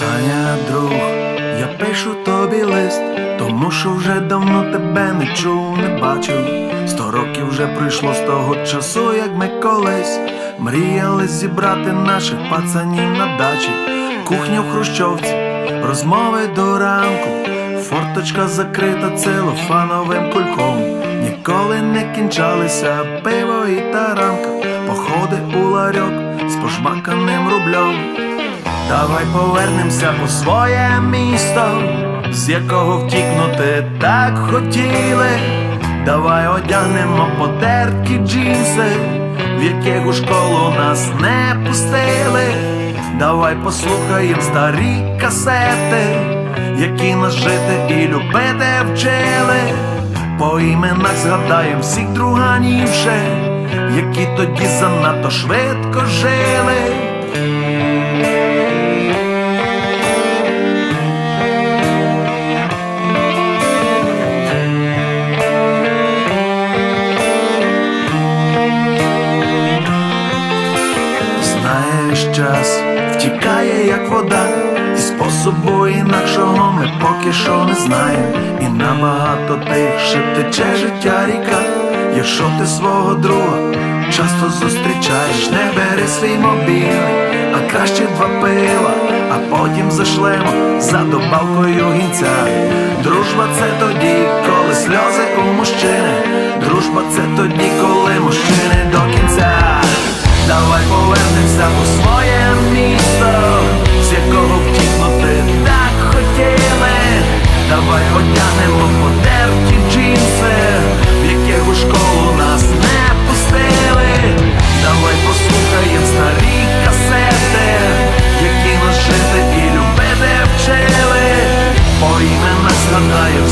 Аня, друг, я пишу тобі лист, тому що вже давно тебе не чув, не бачив. Сто років вже пройшло з того часу, як ми колись мріяли зібрати наших пацанів на дачі, кухня в хрущовці, розмови до ранку, форточка закрита целофановим кульком. Ніколи не кінчалися пиво і таранка, походи у ларьок з пожмаканим рублем. Давай повернемося у своє місто, з якого втікнути так хотіли. Давай одягнемо потерті джинси, в яких у школу нас не пустили. Давай послухаєм старі касети, які нас жити і любити вчили. По іменах згадаєм всіх друганів ще, які тоді занадто швидко жили. Знаєш, час втікає, як вода, і способу інакшого ми поки що не знаємо. І набагато тихше тече життя ріка. Якщо ти свого друга часто зустрічаєш, не бери свій мобільний, а краще два пива, а потім зашлемо за добавкою гінця. Дружба це тоді, коли сльози у мужчини. Дружба це тоді, коли мужчини одягнемо потерті джинси, в яких у школу нас не пустили. Давай послухаємо старі касети, які нас жити і любити вчили. По іменах згадаєм